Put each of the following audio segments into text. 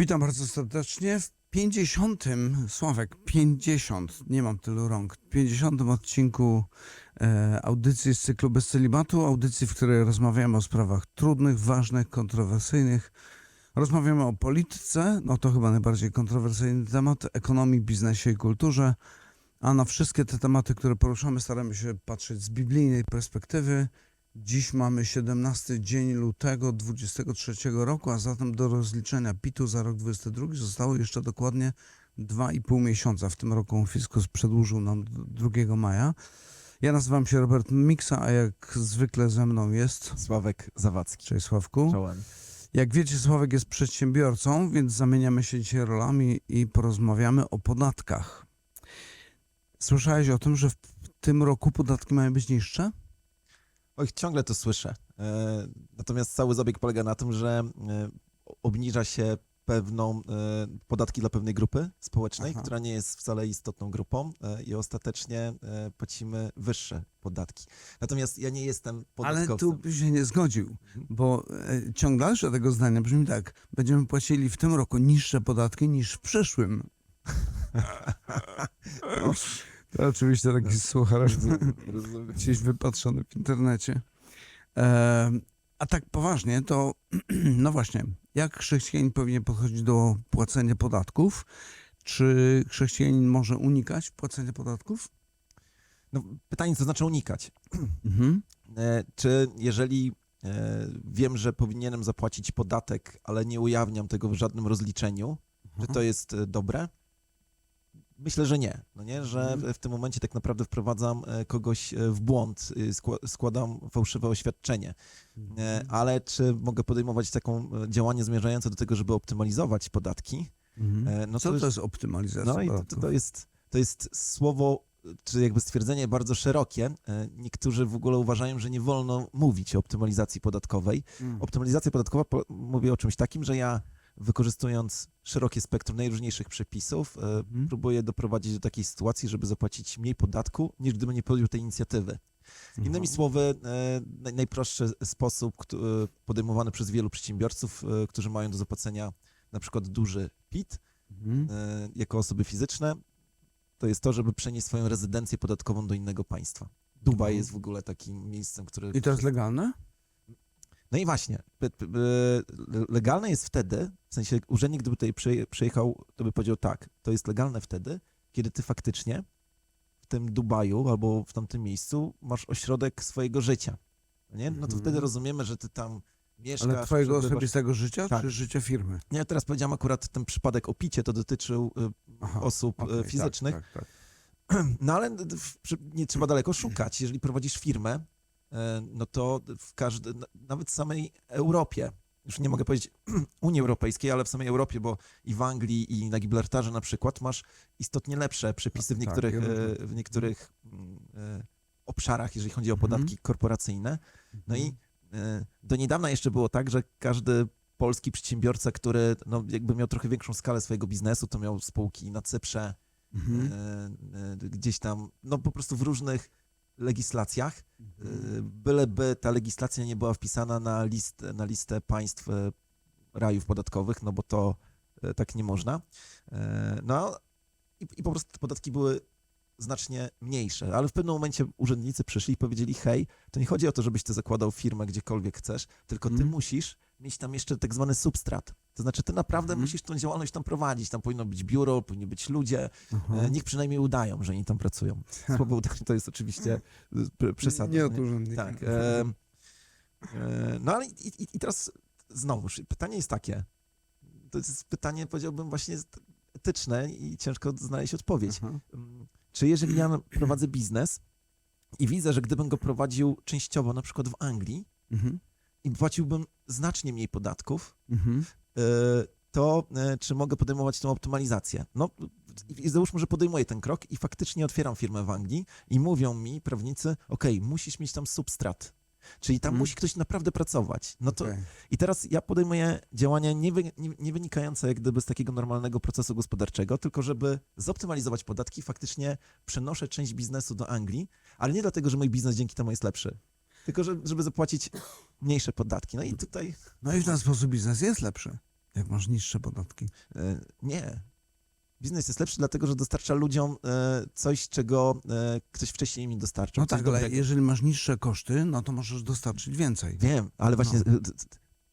Witam bardzo serdecznie w 50. Sławek, 50, nie mam tylu rąk. 50. odcinku e, audycji z cyklu Bez Celibatu, audycji, w której rozmawiamy o sprawach trudnych, ważnych, kontrowersyjnych. Rozmawiamy o polityce, no to chyba najbardziej kontrowersyjny temat, ekonomii, biznesie i kulturze. A na wszystkie te tematy, które poruszamy, staramy się patrzeć z biblijnej perspektywy. Dziś mamy 17 dzień lutego 23 roku, a zatem do rozliczenia PIT-u za rok 22 zostało jeszcze dokładnie 2,5 miesiąca. W tym roku Fiskus przedłużył nam do 2 maja. Ja nazywam się Robert Miksa, a jak zwykle ze mną jest... Sławek Zawadzki. Cześć Sławku. Czołem. Jak wiecie, Sławek jest przedsiębiorcą, więc zamieniamy się dzisiaj rolami i porozmawiamy o podatkach. Słyszałeś o tym, że w tym roku podatki mają być niższe? Oj, ciągle to słyszę. E, natomiast cały zabieg polega na tym, że e, obniża się pewną e, podatki dla pewnej grupy społecznej, Aha. która nie jest wcale istotną grupą i ostatecznie płacimy wyższe podatki. Natomiast ja nie jestem Ale podatkowcem. tu by się nie zgodził, Mhm. bo ciąg dalszy tego zdania brzmi tak. Będziemy płacili w tym roku niższe podatki niż w przyszłym. To oczywiście taki słuchacz Rozumiem, rozumiem. gdzieś wypatrzony w internecie. E, a tak poważnie, to no właśnie, jak chrześcijanin powinien podchodzić do płacenia podatków? Czy chrześcijanin może unikać płacenia podatków? No, pytanie, co znaczy unikać? Mhm. E, Czy jeżeli e, wiem, że powinienem zapłacić podatek, ale nie ujawniam tego w żadnym rozliczeniu, czy to jest e, dobre? Myślę, że nie. No nie, że Mhm. w- tym momencie tak naprawdę wprowadzam e, kogoś e, w błąd, skła- składam fałszywe oświadczenie. E, Ale czy mogę podejmować taką e, działanie zmierzające do tego, żeby optymalizować podatki? Mhm. E, No Co już- to jest optymalizacja no i to, to, jest, to jest słowo, czy jakby stwierdzenie bardzo szerokie. E, Niektórzy w ogóle uważają, że nie wolno mówić o optymalizacji podatkowej. Optymalizacja podatkowa po, mówi o czymś takim, że ja wykorzystując szerokie spektrum najróżniejszych przepisów, e, Mhm. próbuję doprowadzić do takiej sytuacji, żeby zapłacić mniej podatku, niż gdybym nie podjął tej inicjatywy. Innymi Mhm. słowy, e, naj- najprostszy sposób e, podejmowany przez wielu przedsiębiorców, którzy mają do zapłacenia na przykład duży PIT, Mhm. jako osoby fizyczne, to jest to, żeby przenieść swoją rezydencję podatkową do innego państwa. Dubaj Mhm. jest w ogóle takim miejscem, które... I to jest legalne? No i właśnie, legalne jest wtedy, w sensie urzędnik, gdyby tutaj przyje- przyjechał, to by powiedział tak, to jest legalne wtedy, kiedy ty faktycznie w tym Dubaju albo w tamtym miejscu masz ośrodek swojego życia. Nie? No to Mhm. wtedy rozumiemy, że ty tam mieszkasz. Ale twojego przebywasz. osobistego życia, Tak. czy życia firmy? Nie, teraz powiedziałem akurat ten przypadek o picie, to dotyczył e, Aha, osób e, okej, fizycznych. Tak, tak, tak. No ale w- nie trzeba daleko szukać. Jeżeli prowadzisz firmę, no to w każdy, na- nawet w samej Europie, już nie mogę powiedzieć Unii Europejskiej, ale w samej Europie, bo i w Anglii, i na Gibraltarze na przykład masz istotnie lepsze przepisy w Tak, niektórych, tak, e, w niektórych mm, e, obszarach, jeżeli chodzi o Mhm. podatki korporacyjne. No i e, do niedawna jeszcze było tak, że każdy polski przedsiębiorca, który no, jakby miał trochę większą skalę swojego biznesu, to miał spółki na Cyprze, Mhm. e, e, gdzieś tam, no po prostu w różnych legislacjach, Mhm. e, byleby ta legislacja nie była wpisana na, list, na listę państw e, rajów podatkowych, no bo to e, tak nie można. E, No i, i po prostu te podatki były znacznie mniejsze, ale w pewnym momencie urzędnicy przyszli i powiedzieli, hej, to nie chodzi o to, żebyś ty zakładał firmę gdziekolwiek chcesz, tylko ty Mhm. musisz mieć tam jeszcze tak zwany substrat. To znaczy, ty naprawdę Mhm. musisz tą działalność tam prowadzić. Tam powinno być biuro, powinni być ludzie, Aha. E, Niech przynajmniej udają, że oni tam pracują. Słowo udanie to jest oczywiście e, p- przesada. Nie od nie? urzędnika. Tak. E, e, no ale i, i, i teraz znowuż pytanie jest takie. To jest pytanie, powiedziałbym, właśnie etyczne i ciężko znaleźć odpowiedź. Aha. Mm, Czy jeżeli ja prowadzę biznes i widzę, że gdybym go prowadził częściowo, na przykład w Anglii, Mhm. i płaciłbym znacznie mniej podatków, Mhm. E, to e, czy mogę podejmować tą optymalizację? No i załóżmy, że podejmuję ten krok i faktycznie otwieram firmę w Anglii i mówią mi prawnicy, ok, musisz mieć tam substrat. Czyli tam Mhm. musi ktoś naprawdę pracować. No to Okej. i teraz ja podejmuję działania nie, wy, nie, nie wynikające jak gdyby z takiego normalnego procesu gospodarczego, tylko żeby zoptymalizować podatki, faktycznie przenoszę część biznesu do Anglii, ale nie dlatego, że mój biznes dzięki temu jest lepszy, tylko że, żeby zapłacić mniejsze podatki. No i tutaj No i w ten sposób biznes jest lepszy. Jak masz niższe podatki. E, Nie. Biznes jest lepszy dlatego, że dostarcza ludziom e, coś, czego e, ktoś wcześniej im nie dostarczał. No tak, ale dobrego. jeżeli masz niższe koszty, no to możesz dostarczyć więcej. Wiem, ale właśnie No.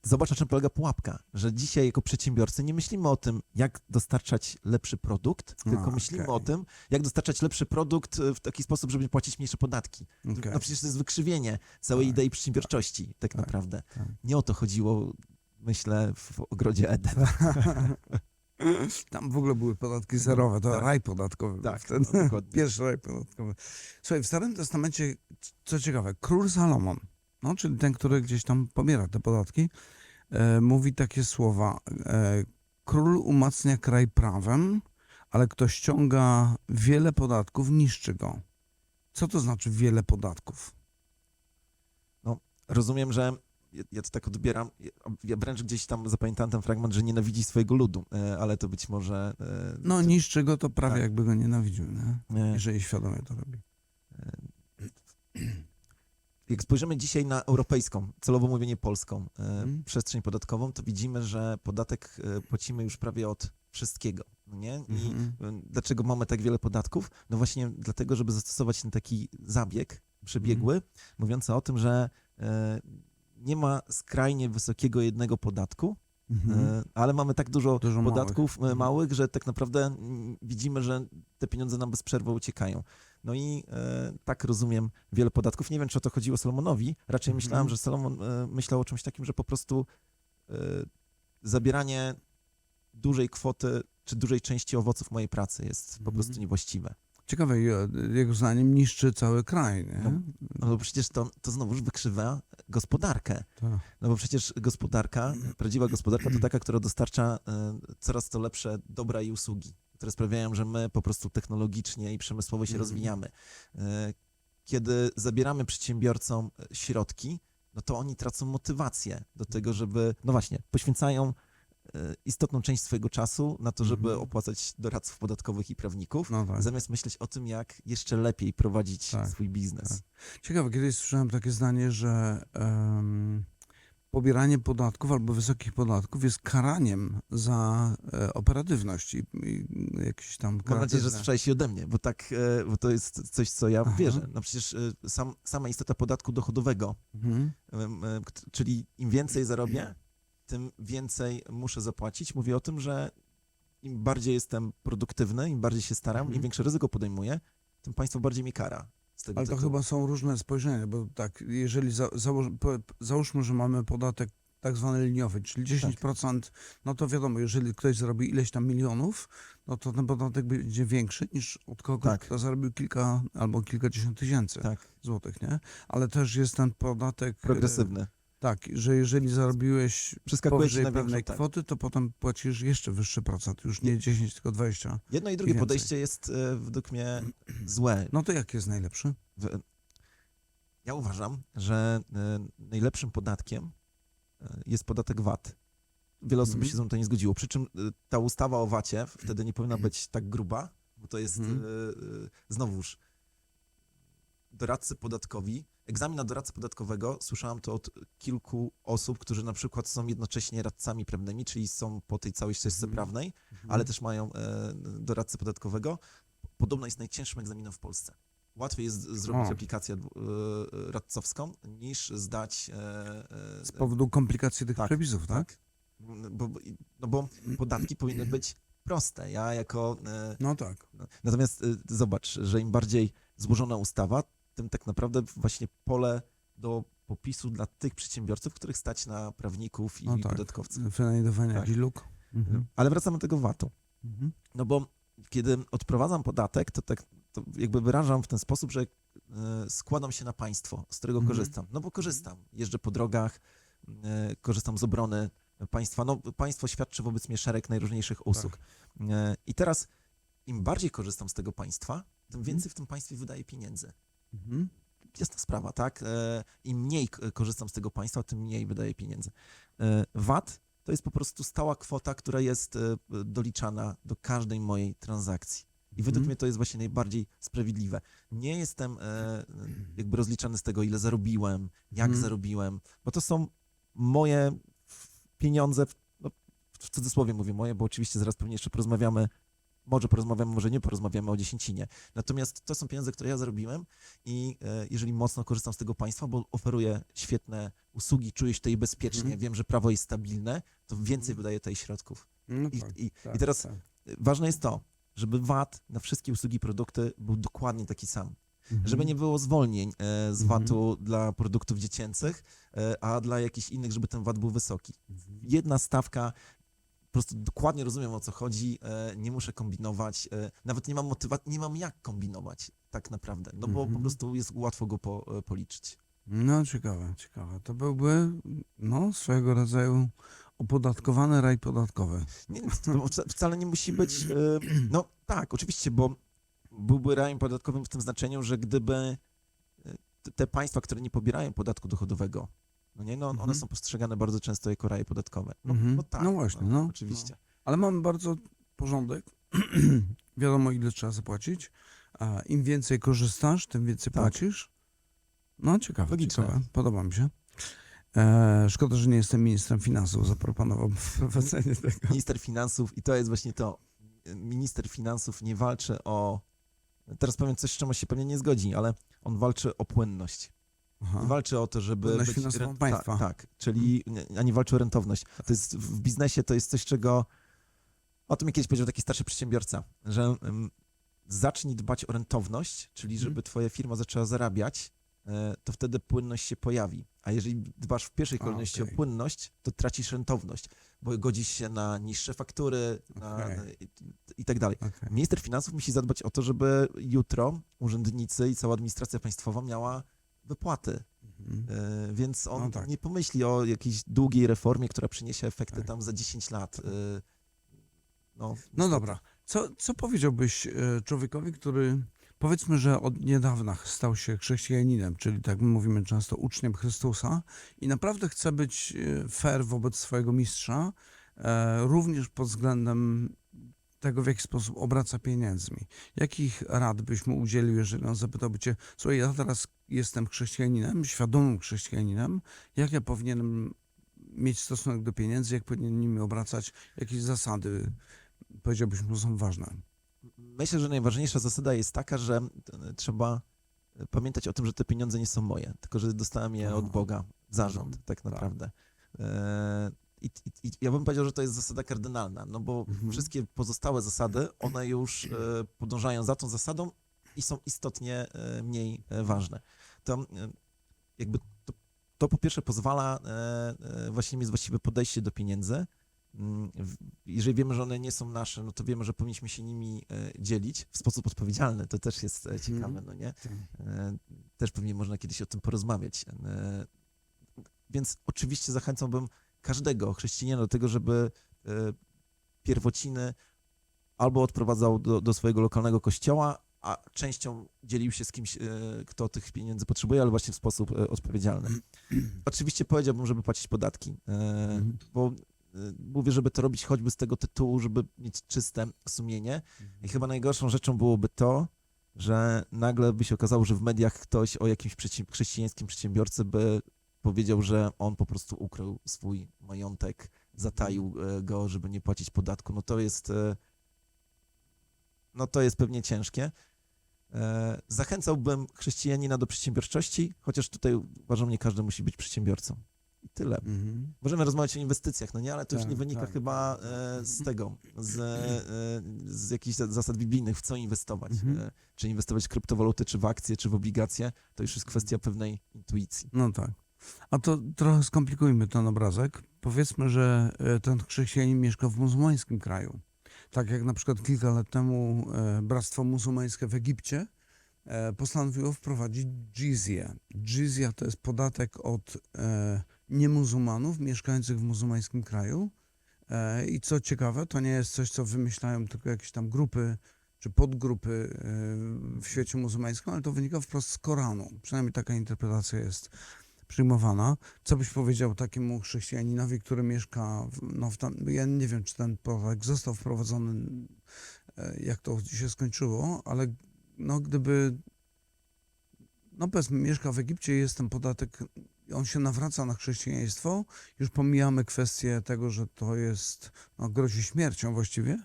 Zobacz, na czym polega pułapka, że dzisiaj jako przedsiębiorcy nie myślimy o tym, jak dostarczać lepszy produkt, tylko A, myślimy o tym, jak dostarczać lepszy produkt e, w taki sposób, żeby płacić mniejsze podatki. Okej. No przecież to jest wykrzywienie całej Tak, idei przedsiębiorczości, tak, tak, naprawdę. tak. Nie o to chodziło, myślę, w ogrodzie Eden. Tam w ogóle były podatki zerowe, to Tak. raj podatkowy. Tak, wtedy. no. Pierwszy raj podatkowy. Słuchaj, w Starym Testamencie, co ciekawe, król Salomon, no, czyli ten, który gdzieś tam pobiera te podatki, e, mówi takie słowa. E, król umacnia kraj prawem, ale kto ściąga wiele podatków, niszczy go. Co to znaczy wiele podatków? rozumiem, że ja, ja to tak odbieram, ja, wręcz gdzieś tam zapamiętałem ten fragment, że nienawidzi swojego ludu, e, ale to być może... No, to- niszczy go to prawie tak. jakby go nienawidził, nie? jeżeli świadomie to robi. Jak spojrzymy dzisiaj na europejską, celowo mówię nie polską, e, Mhm. przestrzeń podatkową, to widzimy, że podatek e, płacimy już prawie od wszystkiego, no nie? I e, dlaczego mamy tak wiele podatków? No właśnie dlatego, żeby zastosować ten taki zabieg przebiegły, Mhm. mówiący o tym, że nie ma skrajnie wysokiego jednego podatku, Mhm. Ale mamy tak dużo, Dużo podatków małych. małych. Małych, że tak naprawdę mm, widzimy, że te pieniądze nam bez przerwy uciekają. No i e, tak rozumiem wiele podatków. Nie wiem, czy o to chodziło Salomonowi. Raczej Mhm. myślałem, że Salomon e, myślał o czymś takim, że po prostu e, zabieranie dużej kwoty czy dużej części owoców mojej pracy jest po Mhm. prostu niewłaściwe. Ciekawe, je- jego zdaniem niszczy cały kraj, nie? No, No bo przecież to, to znowuż wykrzywa gospodarkę. Tak. No bo przecież gospodarka, prawdziwa gospodarka to taka, która dostarcza e, coraz to lepsze dobra i usługi, które sprawiają, że my po prostu technologicznie i przemysłowo się Mhm. rozwijamy. E, Kiedy zabieramy przedsiębiorcom e, środki, no to oni tracą motywację do tego, żeby, no właśnie, poświęcają e, istotną część swojego czasu na to, żeby Mhm. opłacać doradców podatkowych i prawników, No tak. zamiast myśleć o tym, jak jeszcze lepiej prowadzić Tak, swój biznes. tak. Ciekawe, kiedyś słyszałem takie zdanie, że em, pobieranie podatków albo wysokich podatków jest karaniem za e, operatywność i, i jakieś tam Mam nadzieję, że słyszałeś ode mnie, bo tak, e, bo to jest coś, co ja Aha. wierzę. No przecież e, sam, sama istota podatku dochodowego, Mhm. e, czyli im więcej zarobię, tym więcej muszę zapłacić. Mówię o tym, że im bardziej jestem produktywny, im bardziej się staram, Mhm. im większe ryzyko podejmuję, tym państwo bardziej mi kara. Tego Ale to tytułu. chyba są różne spojrzenia, bo tak, jeżeli za, założ, po, załóżmy, że mamy podatek tak zwany liniowy, czyli 10%, no to wiadomo, jeżeli ktoś zarobi ileś tam milionów, no to ten podatek będzie większy niż od kogoś, Tak. kto zarobił kilka albo kilkadziesiąt tysięcy Tak, złotych, nie? Ale też jest ten podatek... e, progresywny. Tak, że jeżeli zarobiłeś powyżej na pewnej tak. kwoty, to potem płacisz jeszcze wyższy procent, już nie 10, tylko 20. Jedno i drugie podejście jest e, według mnie złe. No to jaki jest najlepszy? W- Ja uważam, że e, najlepszym podatkiem e, jest podatek VAT. Wiele osób Mhm. się ze mną to nie zgodziło. Przy czym ta ustawa o VAT-ie wtedy nie powinna być tak gruba, bo to jest Mhm. znowuż doradcy podatkowi. Egzamin na doradcę podatkowego, słyszałam to od kilku osób, którzy na przykład są jednocześnie radcami prawnymi, czyli są po tej całej ścieżce Mhm. prawnej, ale też mają e, doradcę podatkowego. Podobno jest najcięższym egzaminem w Polsce. Łatwiej jest zrobić O. aplikację e, radcowską niż zdać. e, e, Z powodu komplikacji tych tak, przepisów, tak? tak. Bo, bo- no bo podatki powinny być proste. Ja jako. e, No tak. Natomiast e, zobacz, że im bardziej złożona ustawa, tym tak naprawdę właśnie pole do popisu dla tych przedsiębiorców, których stać na prawników i No tak. podatkowców. Wynajdowanie Tak. luk. Mhm. Ale wracamy do tego VAT-u. Mhm. No bo kiedy odprowadzam podatek, to tak to jakby wyrażam w ten sposób, że e, składam się na państwo, z którego Mhm. korzystam. No bo korzystam. Jeżdżę po drogach, e, korzystam z obrony państwa. No państwo świadczy wobec mnie szereg najróżniejszych usług. E, I teraz im bardziej korzystam z tego państwa, tym więcej w tym państwie wydaję pieniędzy. Mhm. Jasna sprawa, tak? E, Im mniej korzystam z tego państwa, tym mniej wydaję pieniędzy. E, VAT to jest po prostu stała kwota, która jest e, doliczana do każdej mojej transakcji. I według Mhm. mnie to jest właśnie najbardziej sprawiedliwe. Nie jestem e, jakby rozliczany z tego, ile zarobiłem, jak Mhm. zarobiłem, bo to są moje pieniądze w, no, w cudzysłowie mówię moje, bo oczywiście zaraz pewnie jeszcze porozmawiamy, może porozmawiamy, może nie porozmawiamy o dziesięcinie. Natomiast to są pieniądze, które ja zarobiłem i e, jeżeli mocno korzystam z tego państwa, bo oferuję świetne usługi, czuję się tutaj bezpiecznie, Mhm. wiem, że prawo jest stabilne, to więcej Mhm. wydaję tutaj środków. No I, tak, i, tak, i teraz tak. ważne jest to, żeby VAT na wszystkie usługi i produkty był dokładnie taki sam. Żeby nie było zwolnień e, z Mhm. VAT-u dla produktów dziecięcych, e, a dla jakichś innych, żeby ten VAT był wysoki. Mhm. Jedna stawka, prostu dokładnie rozumiem o co chodzi, e, nie muszę kombinować, e, nawet nie mam motywacji, nie mam jak kombinować tak naprawdę, no bo po Mhm. prostu jest łatwo go po, e, policzyć. No ciekawe, ciekawe. To byłby no, swojego rodzaju opodatkowany raj podatkowy. Nie, wcale nie musi być, no tak, oczywiście, bo byłby rajem podatkowym w tym znaczeniu, że gdyby te państwa, które nie pobierają podatku dochodowego, no nie, no one Mhm. są postrzegane bardzo często jako raje podatkowe. No, Mhm. no tak. No właśnie, no, Oczywiście. Ale mamy bardzo porządek. Wiadomo, ile trzeba zapłacić. A Im więcej korzystasz, tym więcej Tak. płacisz. No, ciekawe, Logiczne. ciekawe. Podoba mi się. E, szkoda, że nie jestem ministrem finansów. Zaproponowałbym wprowadzenie tego. Minister finansów, i to jest właśnie to, minister finansów nie walczy o, teraz powiem coś, z czym się pewnie nie zgodzi, ale on walczy o płynność. Aha. Nie walczy o to, żeby być... finansową ren- państwa. Mhm. Tak, tak, czyli, nie- a nie walczy o rentowność. To jest, w biznesie to jest coś, czego, o tym mi kiedyś powiedział taki starszy przedsiębiorca, że um, zacznij dbać o rentowność, czyli Mhm. żeby twoja firma zaczęła zarabiać, e, to wtedy płynność się pojawi. A jeżeli dbasz w pierwszej A, kolejności okej. o płynność, to tracisz rentowność, bo godzisz się na niższe faktury na, Okej. i, i tak dalej. Okej. Minister finansów musi zadbać o to, żeby jutro urzędnicy i cała administracja państwowa miała wypłaty. Mhm. E, Więc on No tak. nie pomyśli o jakiejś długiej reformie, która przyniesie efekty Tak. tam za 10 lat. E, No, No dobra. Co, co powiedziałbyś e, człowiekowi, który powiedzmy, że od niedawna stał się chrześcijaninem, czyli tak my mówimy często uczniem Chrystusa i naprawdę chce być fair wobec swojego mistrza, również pod względem tego, w jaki sposób obraca pieniędzmi. Jakich rad byś mu udzielił, jeżeli on zapytałby cię, słuchaj, ja teraz jestem chrześcijaninem, świadomym chrześcijaninem, jak ja powinienem mieć stosunek do pieniędzy, jak powinien nimi obracać, jakieś zasady, powiedziałbyś mu, są ważne. Myślę, że najważniejsza zasada jest taka, że e, trzeba e, pamiętać o tym, że te pieniądze nie są moje, tylko że dostałem je od. Boga, zarząd, tak tak. naprawdę. I, i, ja bym powiedział, że to jest zasada kardynalna, no bo Mhm. wszystkie pozostałe zasady, one już e, podążają za tą zasadą i są istotnie e, mniej e, ważne. To e, jakby to, to po pierwsze pozwala e, e, właśnie mieć właściwe podejście do pieniędzy. Mm, Jeżeli wiemy, że one nie są nasze, no to wiemy, że powinniśmy się nimi e, dzielić w sposób odpowiedzialny. To też jest e, ciekawe, no nie? E, Też pewnie można kiedyś o tym porozmawiać. E, Więc oczywiście zachęcałbym każdego chrześcijana do tego, żeby e, pierwociny albo odprowadzał do, do swojego lokalnego kościoła, a częścią dzielił się z kimś, e, kto tych pieniędzy potrzebuje, ale właśnie w sposób e, odpowiedzialny. Oczywiście powiedziałbym, żeby płacić podatki, Mhm. bo mówię, żeby to robić choćby z tego tytułu, żeby mieć czyste sumienie. I chyba najgorszą rzeczą byłoby to, że nagle by się okazało, że w mediach ktoś o jakimś chrześcijańskim przedsiębiorcy by powiedział, że on po prostu ukrył swój majątek, zataił e, go, żeby nie płacić podatku. No to jest, e, no to jest pewnie ciężkie. E, Zachęcałbym chrześcijanina do przedsiębiorczości, chociaż tutaj uważam, nie każdy musi być przedsiębiorcą. I tyle. Mhm. Możemy rozmawiać o inwestycjach, no nie, ale to już Tak, nie wynika tak. chyba e, z tego, z, e, z jakichś za- zasad biblijnych, w co inwestować. Mhm. E, czy inwestować w kryptowaluty, czy w akcje, czy w obligacje, to już jest kwestia pewnej intuicji. No tak. A to trochę skomplikujmy ten obrazek. Powiedzmy, że e, ten chrześcijanin mieszka w muzułmańskim kraju. Tak jak na przykład kilka lat temu e, Bractwo Muzułmańskie w Egipcie e, postanowiło wprowadzić dżizję. Dżizja to jest podatek od niemuzułmanów mieszkających w muzułmańskim kraju. I co ciekawe, to nie jest coś, co wymyślają tylko jakieś tam grupy czy podgrupy w świecie muzułmańskim, ale to wynika wprost z Koranu. Przynajmniej taka interpretacja jest przyjmowana. Co byś powiedział takiemu chrześcijaninowi, który mieszka, w, no w tam, ja nie wiem, czy ten podatek został wprowadzony, e, jak to się skończyło, ale no gdyby, no powiedzmy, mieszka w Egipcie jest ten podatek on się nawraca na chrześcijaństwo, już pomijamy kwestię tego, że to jest, no, grozi śmiercią właściwie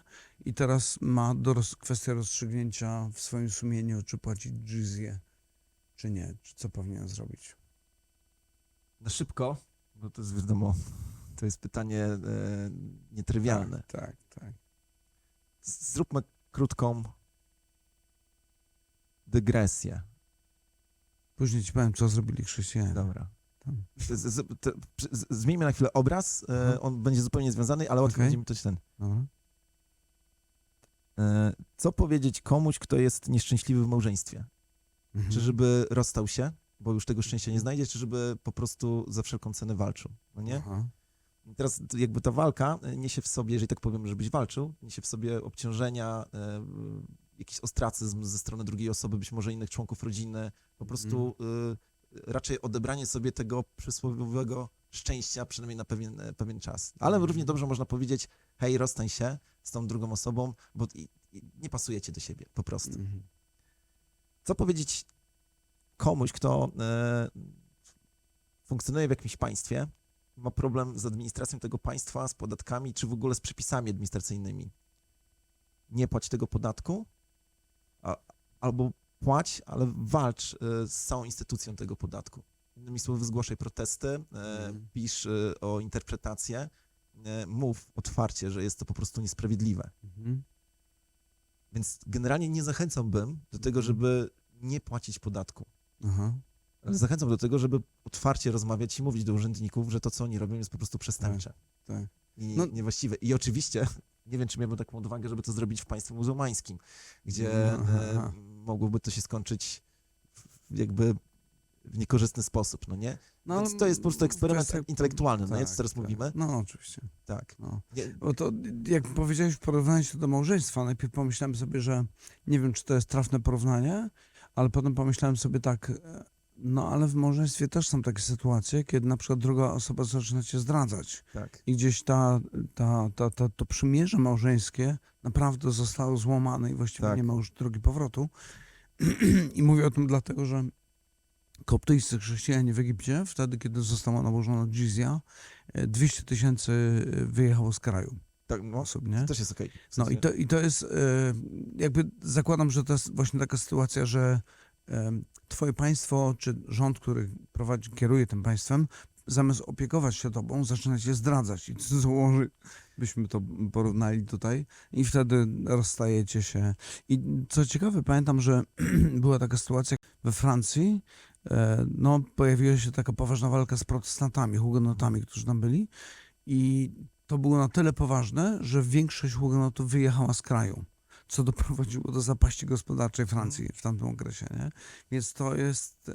i teraz ma do roz, kwestię rozstrzygnięcia w swoim sumieniu, czy płacić dżizję, czy nie, czy co powinien zrobić. Na szybko, bo to jest wiadomo, to jest pytanie e, nietrywialne. Tak, tak, tak. Zróbmy krótką dygresję. Później ci powiem, co zrobili chrześcijanie. Dobra. Z, zmieńmy na chwilę obraz. E, on będzie zupełnie związany, ale łatwo Okej. będzie mi to ten. Dobra. E, co powiedzieć komuś, kto jest nieszczęśliwy w małżeństwie? Mhm. Czy żeby rozstał się, bo już tego szczęścia nie znajdzie, czy żeby po prostu za wszelką cenę walczył? No nie? Aha. I Teraz jakby ta walka e, niesie w sobie, jeżeli tak powiem, żebyś walczył, niesie w sobie obciążenia, e, jakiś ostracyzm ze strony drugiej osoby, być może innych członków rodziny, po prostu e, raczej odebranie sobie tego przysłowiowego szczęścia, przynajmniej na pewien, e, pewien czas. Ale Mhm. równie dobrze można powiedzieć, hej, rozstań się z tą drugą osobą, bo i, i nie pasujecie do siebie, po prostu. Mhm. Co powiedzieć komuś, kto e, funkcjonuje w jakimś państwie, ma problem z administracją tego państwa, z podatkami, czy w ogóle z przepisami administracyjnymi? Nie płać tego podatku, a, albo płać, ale walcz e, z całą instytucją tego podatku. Innymi słowy, zgłaszaj protesty, Mhm. pisz o interpretację, mów otwarcie, że jest to po prostu niesprawiedliwe. Mhm. Więc generalnie nie zachęcałbym do tego, Mhm. żeby nie płacić podatku. Aha. Ale zachęcam do tego, żeby otwarcie rozmawiać i mówić do urzędników, że to, co oni robią, jest po prostu przestępcze tak. i No- niewłaściwe. I oczywiście, nie wiem, czy miałbym taką odwagę, żeby to zrobić w państwie muzułmańskim, gdzie No, aha, e, aha. mogłoby to się skończyć w- jakby w niekorzystny sposób, no nie? No, Więc to jest po prostu eksperyment kwestia- intelektualny, no nie? Co tak, teraz tak. mówimy? No, oczywiście. Tak. No. Bo to, jak powiedziałeś w porównaniu to do małżeństwa, najpierw pomyślałem sobie, że nie wiem, czy to jest trafne porównanie, ale potem pomyślałem sobie tak, e, no ale w małżeństwie też są takie sytuacje, kiedy na przykład druga osoba zaczyna cię zdradzać tak. i gdzieś ta, ta, ta, ta, to przymierze małżeńskie naprawdę zostało złamane i właściwie Tak. nie ma już drogi powrotu. I mówię o tym dlatego, że koptyjscy chrześcijanie w Egipcie, wtedy kiedy została nałożona dżizja, e, 200 tysięcy e, wyjechało z kraju tak no, osób, nie? to też jest okej. W No i to, i to jest, e, jakby zakładam, że to jest właśnie taka sytuacja, że e, twoje państwo, czy rząd, który prowadzi, kieruje tym państwem, zamiast opiekować się tobą, zaczyna cię zdradzać i założy, byśmy to porównali tutaj i wtedy rozstajecie się. I co ciekawe, pamiętam, że była taka sytuacja we Francji, e, no pojawiła się taka poważna walka z protestantami, hugenotami, którzy tam byli i to było na tyle poważne, że większość hugenotów wyjechała z kraju, co doprowadziło do zapaści gospodarczej Francji w tamtym okresie. Nie? Więc to jest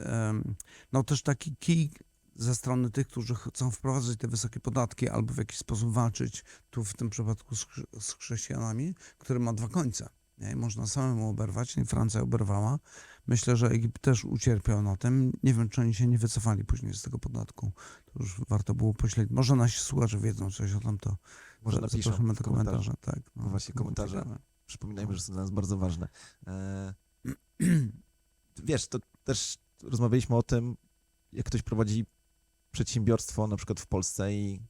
no też taki kij ze strony tych, którzy chcą wprowadzać te wysokie podatki albo w jakiś sposób walczyć, tu w tym przypadku z, z chrześcijanami, który ma dwa końce. Nie? Można samemu oberwać, i Francja oberwała. Myślę, że Egipt też ucierpiał na tym. Nie wiem, czy oni się nie wycofali później z tego podatku. To już warto było pośledzić. Może nasi słuchacze wiedzą coś o tym, to Może zapraszamy do komentarza. Tak, No właśnie, to było komentarze. Przypominajmy, że są dla nas bardzo ważne. E, wiesz, to też rozmawialiśmy o tym, jak ktoś prowadzi przedsiębiorstwo na przykład w Polsce i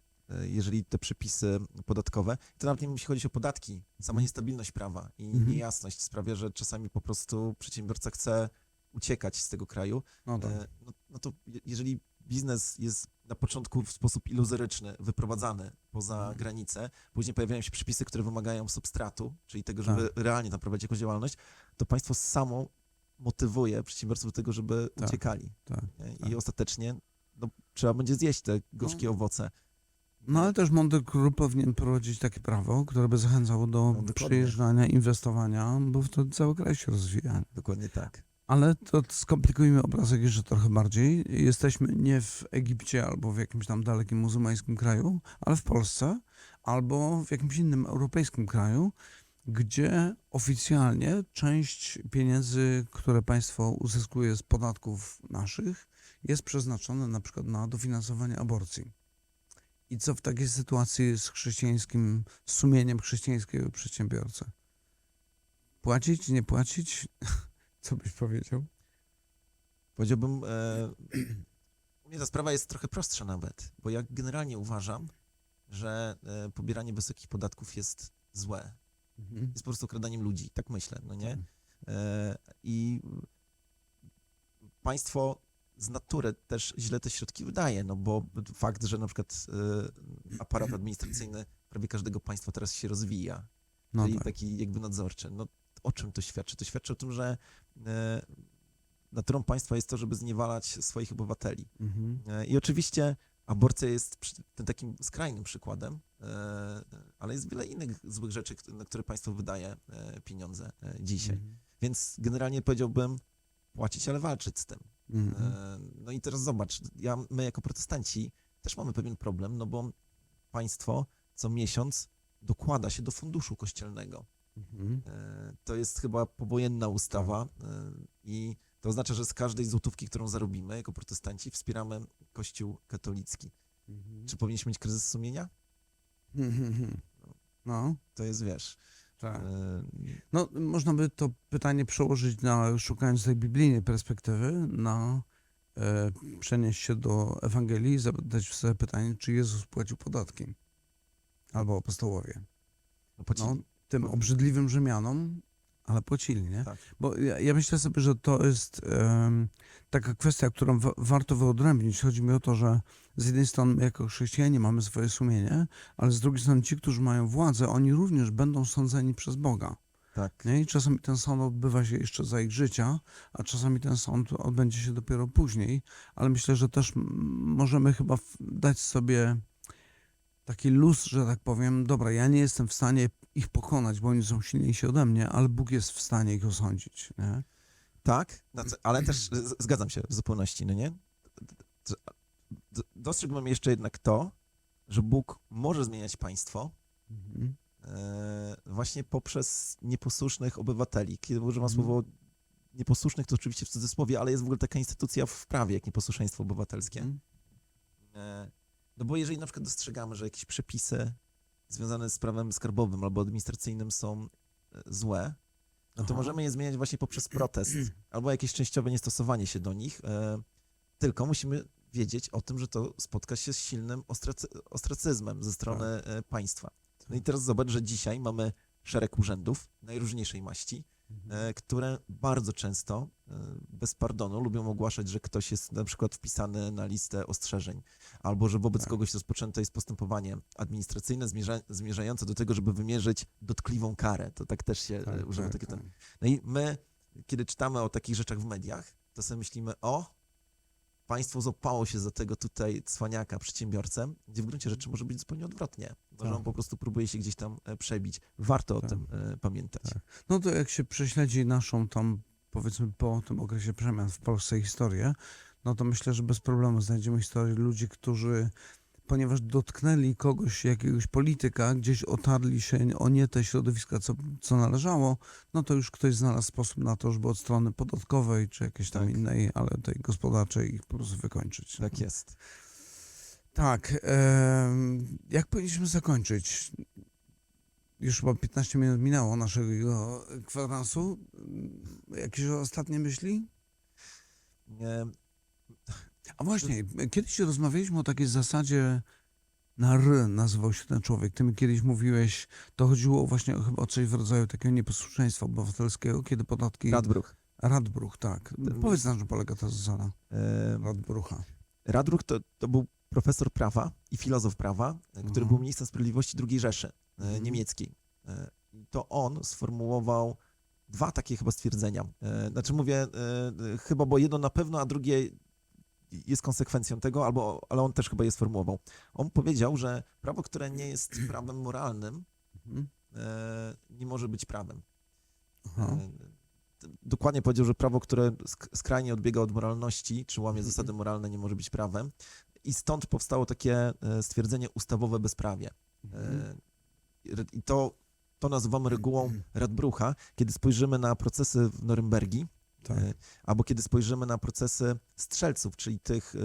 jeżeli te przepisy podatkowe, to nawet nie musi chodzić o podatki, sama niestabilność prawa i Mhm. niejasność sprawia, że czasami po prostu przedsiębiorca chce uciekać z tego kraju, No tak. e, no, no to je- jeżeli biznes jest na początku w sposób iluzoryczny wyprowadzany poza Mhm. granicę, później pojawiają się przepisy, które wymagają substratu, czyli tego, żeby Tak. realnie tam prowadzić jakąś działalność, to państwo samo motywuje przedsiębiorców do tego, żeby Tak, uciekali. tak, nie? I tak. ostatecznie no, trzeba będzie zjeść te gorzkie owoce. No ale też mądry król powinien prowadzić takie prawo, które by zachęcało do No, przyjeżdżania, inwestowania, bo wtedy cały kraj się rozwija. Dokładnie tak. Ale to skomplikujmy obrazek jeszcze trochę bardziej. Jesteśmy nie w Egipcie albo w jakimś tam dalekim muzułmańskim kraju, ale w Polsce albo w jakimś innym europejskim kraju, gdzie oficjalnie część pieniędzy, które państwo uzyskuje z podatków naszych, jest przeznaczone na przykład na dofinansowanie aborcji. I co w takiej sytuacji z chrześcijańskim z sumieniem chrześcijańskiego przedsiębiorcy? Płacić, nie płacić? Co byś powiedział? Powiedziałbym, e, Nie, ta sprawa jest trochę prostsza nawet, bo ja generalnie uważam, że e, pobieranie wysokich podatków jest złe. Mhm. Jest po prostu okradaniem ludzi, tak myślę, no nie? Tak. E, I państwo z natury też źle te środki wydaje, no bo fakt, że na przykład e, aparat administracyjny prawie każdego państwa teraz się rozwija, No czyli tak. taki jakby nadzorczy. No o czym to świadczy? To świadczy o tym, że e, naturą państwa jest to, żeby zniewalać swoich obywateli. Mhm. E, I oczywiście aborcja jest tym takim skrajnym przykładem, ale jest wiele innych złych rzeczy, na które państwo wydaje pieniądze dzisiaj. Mhm. Więc generalnie powiedziałbym płacić, ale walczyć z tym. Mhm. E, No i teraz zobacz, ja, my jako protestanci też mamy pewien problem, no bo państwo co miesiąc dokłada się do funduszu kościelnego. Mhm. E, To jest chyba powojenna ustawa e, i to oznacza, że z każdej złotówki, którą zarobimy jako protestanci, wspieramy Kościół katolicki. Mhm. Czy powinniśmy mieć kryzys sumienia? Mhm. No, To jest, wiesz, tak. e, No, można by to pytanie przełożyć na, szukając tej biblijnej perspektywy, na e, przenieść się do Ewangelii i zadać sobie pytanie, czy Jezus płacił podatki? Albo apostołowie. no. No, tym obrzydliwym Rzymianom, ale płacili, nie? Tak. Bo ja, ja myślę sobie, że to jest em, taka kwestia, którą wa- warto wyodrębnić. Chodzi mi o to, że z jednej strony my jako chrześcijanie mamy swoje sumienie, ale z drugiej strony ci, którzy mają władzę, oni również będą sądzeni przez Boga. tak. Nie? I czasami ten sąd odbywa się jeszcze za ich życia, a czasami ten sąd odbędzie się dopiero później, ale myślę, że też możemy chyba w- dać sobie taki luz, że tak powiem, dobra, ja nie jestem w stanie ich pokonać, bo oni są silniejsi ode mnie, ale Bóg jest w stanie ich osądzić. Nie? Tak, znaczy, ale też zgadzam się w zupełności, no nie? D- d- Dostrzegłbym jeszcze jednak to, że Bóg może zmieniać państwo Mhm. e, właśnie poprzez nieposłusznych obywateli. Kiedy używam Mhm. słowo nieposłusznych, to oczywiście w cudzysłowie, ale jest w ogóle taka instytucja w prawie, jak nieposłuszeństwo obywatelskie. Mhm. No bo jeżeli na przykład dostrzegamy, że jakieś przepisy związane z prawem skarbowym albo administracyjnym są e, złe, no to Aha. możemy je zmieniać właśnie poprzez protest albo jakieś częściowe niestosowanie się do nich. e, Tylko musimy wiedzieć o tym, że to spotka się z silnym ostracy, ostracyzmem ze strony e, państwa. No i teraz zobacz, że dzisiaj mamy szereg urzędów najróżniejszej maści, Mhm. które bardzo często bez pardonu lubią ogłaszać, że ktoś jest na przykład wpisany na listę ostrzeżeń, albo że wobec Tak. kogoś rozpoczęte jest postępowanie administracyjne zmierza, zmierzające do tego, żeby wymierzyć dotkliwą karę. To tak też się Tak, tak, używa tak, tak. No i my, kiedy czytamy o takich rzeczach w mediach, to sobie myślimy, o, państwo złapało się za tego tutaj cwaniaka, przedsiębiorcę, gdzie w gruncie rzeczy może być zupełnie odwrotnie. Może Tak. on po prostu próbuje się gdzieś tam e, przebić. Warto o Tak. tym e, pamiętać. Tak. No to jak się prześledzi naszą tam, powiedzmy po tym okresie przemian w Polsce historię, no to myślę, że bez problemu znajdziemy historię ludzi, którzy ponieważ dotknęli kogoś, jakiegoś polityka, gdzieś otarli się o nie te środowiska, co, co należało, no to już ktoś znalazł sposób na to, żeby od strony podatkowej, czy jakiejś tam Tak. innej, ale tej gospodarczej ich po prostu wykończyć. Tak jest. Tak. em, jak powinniśmy zakończyć? Już chyba 15 minut minęło naszego kwadransu. Jakieś ostatnie myśli? E, A właśnie, kiedyś rozmawialiśmy o takiej zasadzie na R nazywał się ten człowiek. Ty mi kiedyś mówiłeś, to chodziło właśnie o, chyba o coś w rodzaju takiego nieposłuszeństwa obywatelskiego, kiedy podatki... Radbruch. Radbruch, tak. Powiedz na czym polega ta zasada E, Radbrucha. Radbruch to, to był profesor prawa i filozof prawa, który Mhm. był ministrem sprawiedliwości II Rzeszy Mhm. niemieckiej. E, i To on sformułował dwa takie chyba stwierdzenia. E, Znaczy mówię e, chyba, bo jedno na pewno, a drugie jest konsekwencją tego, albo, ale on też chyba je sformułował. On powiedział, że prawo, które nie jest prawem moralnym, Mhm. nie może być prawem. Aha. Dokładnie powiedział, że prawo, które sk- skrajnie odbiega od moralności, czy łamie Mhm. zasady moralne, nie może być prawem. I stąd powstało takie stwierdzenie ustawowe bezprawie. Mhm. I to, to nazywamy regułą Radbrucha, kiedy spojrzymy na procesy w Norymbergi, Tak. e, albo kiedy spojrzymy na procesy strzelców, czyli tych e,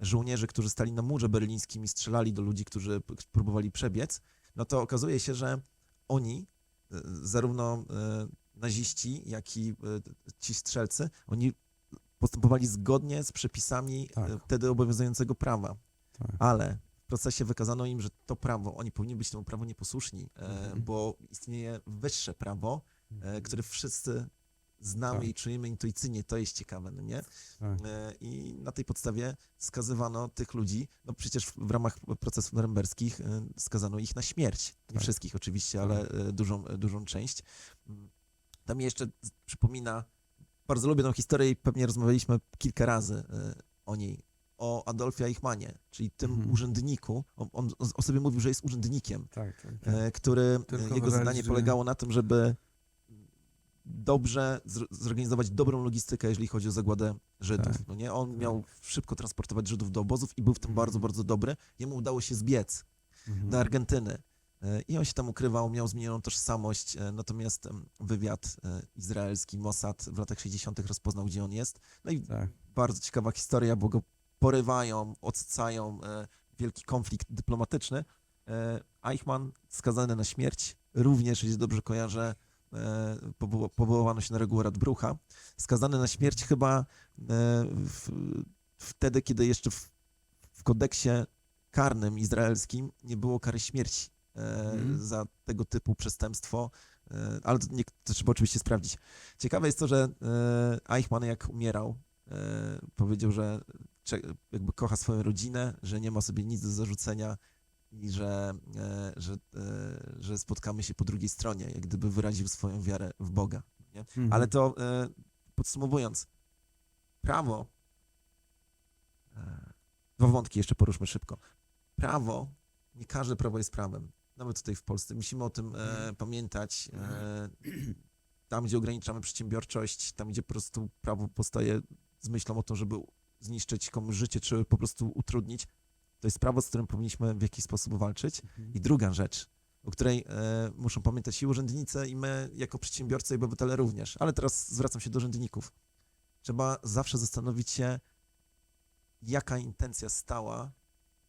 żołnierzy, którzy stali na murze berlińskim i strzelali do ludzi, którzy próbowali przebiec, no to okazuje się, że oni, e, zarówno naziści, jak i ci strzelcy, oni postępowali zgodnie z przepisami Tak. wtedy obowiązującego prawa. Tak. Ale procesie wykazano im, że to prawo, oni powinni być temu prawu nieposłuszni, e, Mhm. bo istnieje wyższe prawo, e, które wszyscy znamy Tak. i czujemy intuicyjnie, to jest ciekawe, no nie? Tak. E, I na tej podstawie skazywano tych ludzi, no przecież w- ramach procesów norymberskich skazano ich na śmierć. Nie Tak. wszystkich oczywiście, ale e, dużą, dużą część. Mm, To mi jeszcze przypomina, bardzo lubię tą historię i pewnie rozmawialiśmy kilka razy o niej, o Adolfie Eichmannie, czyli tym Mhm. urzędniku. On, on o sobie mówił, że jest urzędnikiem, Tak, tak, tak. e, który Tylko e, jego zadanie polegało na tym, żeby dobrze zorganizować dobrą logistykę, jeżeli chodzi o zagładę Żydów. Tak. No nie? On Tak. miał szybko transportować Żydów do obozów i był w tym Mhm. bardzo, bardzo dobry. Jemu udało się zbiec Mhm. do Argentyny. E, I on się tam ukrywał, miał zmienioną tożsamość, natomiast wywiad izraelski, Mossad w latach 60. rozpoznał, gdzie on jest. No i Tak. bardzo ciekawa historia, bo go porywają, odcają, e, wielki konflikt dyplomatyczny. E, Eichmann skazany na śmierć, również, jeśli dobrze kojarzę, e, powo- powołano się na regułę Radbrucha. Skazany na śmierć chyba w, wtedy, kiedy jeszcze w, w kodeksie karnym izraelskim nie było kary śmierci Mhm. za tego typu przestępstwo, ale to, nie, to trzeba oczywiście sprawdzić. Ciekawe jest to, że Eichmann jak umierał, powiedział, że jakby kocha swoją rodzinę, że nie ma sobie nic do zarzucenia i że, e, że, e, że spotkamy się po drugiej stronie, jak gdyby wyraził swoją wiarę w Boga. Nie? Mhm. Ale to e, podsumowując, prawo, dwa wątki jeszcze poruszmy szybko. Prawo, nie każde prawo jest prawem. Nawet tutaj w Polsce. Musimy o tym e, pamiętać. E, tam, gdzie ograniczamy przedsiębiorczość, tam, gdzie po prostu prawo powstaje z myślą o tym, żeby zniszczyć komuś życie, czy po prostu utrudnić, to jest prawo, z którym powinniśmy w jakiś sposób walczyć. Mhm. I druga rzecz, o której e, muszą pamiętać i urzędnicy, i my jako przedsiębiorcy i obywatele również. Ale teraz zwracam się do urzędników. Trzeba zawsze zastanowić się, jaka intencja stała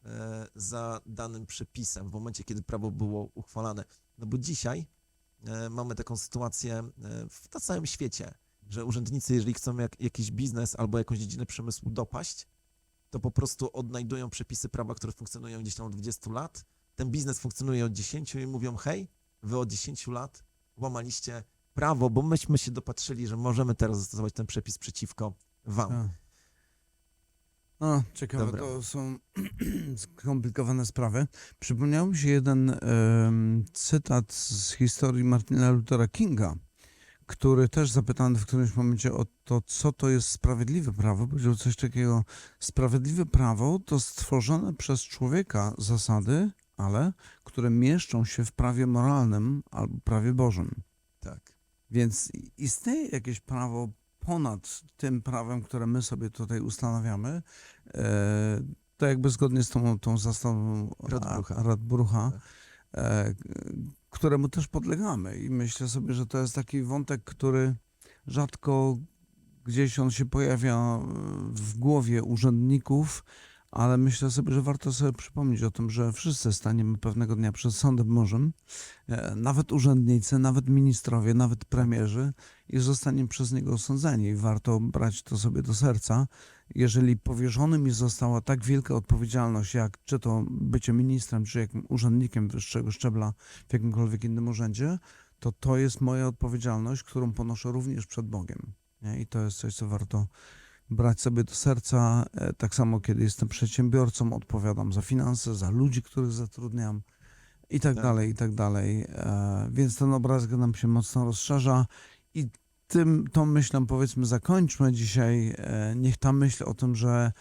e, za danym przepisem w momencie, kiedy prawo było uchwalane. No bo dzisiaj e, mamy taką sytuację e, w na całym świecie, że urzędnicy, jeżeli chcą jak, jakiś biznes albo jakąś dziedzinę przemysłu dopaść, to po prostu odnajdują przepisy prawa, które funkcjonują gdzieś tam od 20 lat. Ten biznes funkcjonuje od 10 i mówią: Hej, wy od 10 lat łamaliście prawo, bo myśmy się dopatrzyli, że możemy teraz zastosować ten przepis przeciwko wam. Tak. No, ciekawe, Dobra. to są skomplikowane sprawy. Przypomniał mi się jeden cytat z historii Martina Luthera Kinga, który też zapytany w którymś momencie o to, co to jest sprawiedliwe prawo, powiedział coś takiego, sprawiedliwe prawo to stworzone przez człowieka zasady, ale które mieszczą się w prawie moralnym albo prawie Bożym. Tak. Więc istnieje jakieś prawo ponad tym prawem, które my sobie tutaj ustanawiamy, e, to jakby zgodnie z tą, tą zasadą Radbrucha. Radbrucha, Tak. e, któremu też podlegamy. I myślę sobie, że to jest taki wątek, który rzadko gdzieś on się pojawia e, w głowie urzędników, ale myślę sobie, że warto sobie przypomnieć o tym, że wszyscy staniemy pewnego dnia przed Sądem Bożym, e, nawet urzędnicy, nawet ministrowie, nawet premierzy i zostaniemy przez niego osądzeni. I warto brać to sobie do serca. Jeżeli powierzona mi została tak wielka odpowiedzialność, jak czy to bycie ministrem, czy jakim urzędnikiem wyższego szczebla w jakimkolwiek innym urzędzie, to to jest moja odpowiedzialność, którą ponoszę również przed Bogiem. Nie? I to jest coś, co warto brać sobie do serca. E, Tak samo, kiedy jestem przedsiębiorcą, odpowiadam za finanse, za ludzi, których zatrudniam i tak Tak. dalej, i tak dalej. E, Więc ten obrazek nam się mocno rozszerza i tym, tą myślą powiedzmy zakończmy dzisiaj. E, Niech ta myśl o tym, że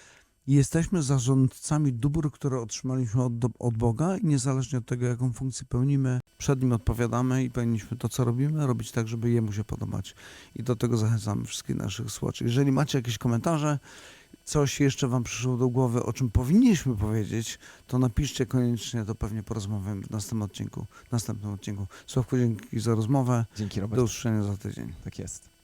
jesteśmy zarządcami dóbr, które otrzymaliśmy od, od Boga i niezależnie od tego, jaką funkcję pełnimy, przed Nim odpowiadamy i powinniśmy to, co robimy, robić tak, żeby Jemu się podobać. I do tego zachęcamy wszystkich naszych słuchaczy. Jeżeli macie jakieś komentarze, coś jeszcze Wam przyszło do głowy, o czym powinniśmy powiedzieć, to napiszcie koniecznie, to pewnie porozmawiamy w następnym odcinku. Następnym odcinku. Sławku, dzięki za rozmowę. Dzięki, Robert. Do usłyszenia za tydzień. Tak jest.